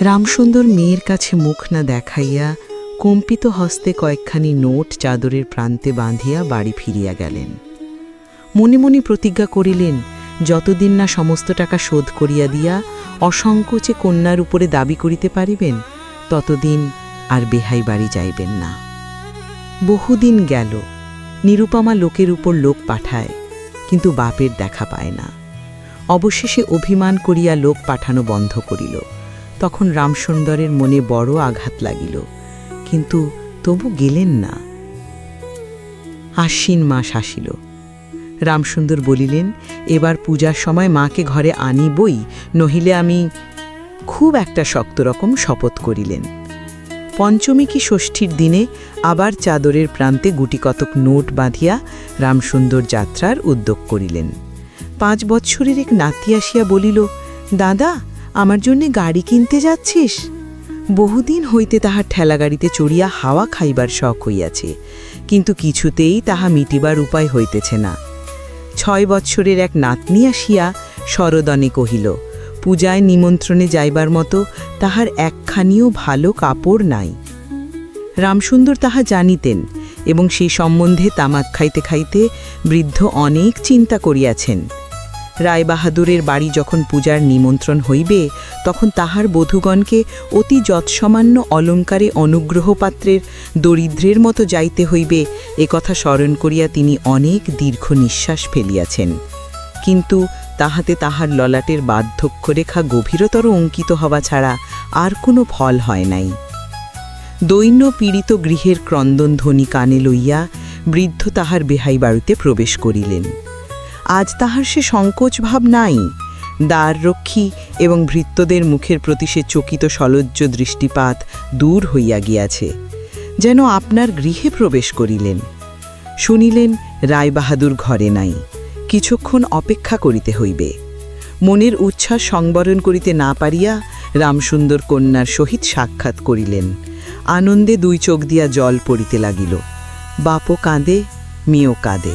রামসুন্দর মেয়ের কাছে মুখ না দেখাইয়া কম্পিত হস্তে কয়েকখানি নোট চাদরের প্রান্তে বাঁধিয়া বাড়ি ফিরিয়া গেলেন। মনে মনে প্রতিজ্ঞা করিলেন, যতদিন না সমস্ত টাকা শোধ করিয়া দিয়া অসংকোচে কন্যার উপরে দাবি করিতে পারিবেন, ততদিন আর বেহাই বাড়ি যাইবেন না। বহুদিন গেল, নিরুপমা লোকের উপর লোক পাঠায়, কিন্তু বাপের দেখা পায় না। অবশেষে অভিমান করিয়া লোক পাঠানো বন্ধ করিল। তখন রামসুন্দরের মনে বড় আঘাত লাগিল, কিন্তু তবু গেলেন না। আশ্বিন মাস আসিল। রামসুন্দর বলিলেন, এবার পূজার সময় মাকে ঘরে আনিবই, নহিলে আমি খুব একটা শক্ত রকম শপথ করিলেন। পঞ্চমী কি ষষ্ঠীর দিনে আবার চাদরের প্রান্তে গুটিকতক নোট বাঁধিয়া রামসুন্দর যাত্রার উদ্যোগ করিলেন। পাঁচ বৎসরের এক নাতি আসিয়া বলিল, দাদা আমার জন্যে গাড়ি কিনতে যাচ্ছিস? বহুদিন হইতে তাহার ঠেলাগাড়িতে চড়িয়া হাওয়া খাইবার শখ হইয়াছে, কিন্তু কিছুতেই তাহা মিটিবার উপায় হইতেছে না। ছয় বৎসরের এক নাতনি আসিয়া শরদনে কহিল, পূজায় নিমন্ত্রণে যাইবার মতো তাহার একখানিও ভালো কাপড় নাই। রামসুন্দর তাহা জানিতেন এবং সেই সম্বন্ধে তামাক খাইতে খাইতে বৃদ্ধ অনেক চিন্তা করিয়াছেন। রায়বাহাদুরের বাড়ি যখন পূজার নিমন্ত্রণ হইবে, তখন তাহার বধূগণকে অতি যৎসামান্য অলঙ্কারে অনুগ্রহপাত্রের দরিদ্রের মতো যাইতে হইবে, এ কথা স্মরণ করিয়া তিনি অনেক দীর্ঘ নিঃশ্বাস ফেলিয়াছেন। কিন্তু তাহাতে তাহার ললাটের বার্ধক্যরেখা গভীরতর অঙ্কিত হওয়া ছাড়া আর কোনো ফল হয় নাই। দৈন্য পীড়িত গৃহের ক্রন্দন ধ্বনি কানে লইয়া বৃদ্ধ তাহার বেহাই বাড়িতে প্রবেশ করিলেন। আজ তাহার সে সংকোচ ভাব নাই। দ্বাররক্ষী এবং ভৃত্যদের মুখের প্রতি সে চকিত সলজ্জ দৃষ্টিপাত দূর হইয়া গিয়াছে, যেন আপনার গৃহে প্রবেশ করিলেন। শুনিলেন রায়বাহাদুর ঘরে নাই, কিছুক্ষণ অপেক্ষা করিতে হইবে। মনের উচ্ছ্বাস সংবরণ করিতে না পারিয়া রামসুন্দর কন্যার সহিত সাক্ষাৎ করিলেন। আনন্দে দুই চোখ দিয়া জল পড়িতে লাগিল। বাপও কাঁদে, মেয়েও কাঁদে।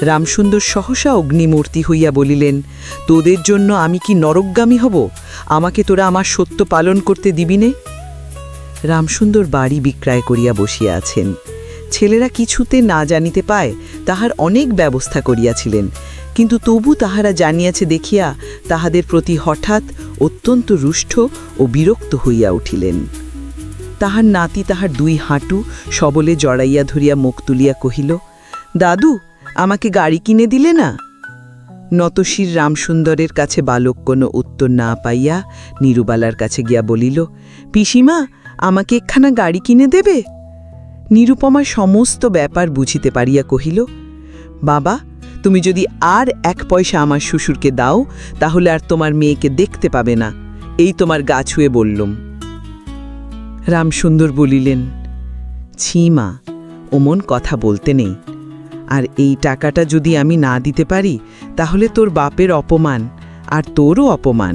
রামসুন্দর সহসা অগ্নিমূর্তি হইয়া বলিলেন, তোদের জন্য আমি কি নরকগামী হব? আমাকে তোরা আমার সত্য পালন করতে দিবিনে রামসুন্দর বাড়ি বিক্রয় করিয়া বসিয়া আছেন। ছেলেরা কিছুতে না জানিতে পায়, তাহার অনেক ব্যবস্থা করিয়াছিলেন। কিন্তু তবু তাহারা জানিয়াছে দেখিয়া তাহাদের প্রতি হঠাৎ অত্যন্ত রুষ্ট ও বিরক্ত হইয়া উঠিলেন। তাহার নাতি তাহার দুই হাঁটু সবলে জড়াইয়া ধরিয়া মুখ তুলিয়া কহিল, দাদু আমাকে গাড়ি কিনে দিলে না? নতশির রামসুন্দরের কাছে বালক কোনো উত্তর না পাইয়া নিরুবালার কাছে গিয়া বলিল, পিসিমা, আমাকে একখানা গাড়ি কিনে দেবে? নিরুপমা সমস্ত ব্যাপার বুঝিতে পারিয়া কহিল, বাবা, তুমি যদি আর এক পয়সা আমার শ্বশুরকে দাও, তাহলে আর তোমার মেয়েকে দেখতে পাবে না। এই তোমার গা ছুঁয়ে বললুম। রামসুন্দর বলিলেন, ছি মা ওমন কথা বলতে নেই। আর এই টাকাটা যদি আমি না দিতে পারি, তাহলে তোর বাপের অপমান আর তোরও অপমান।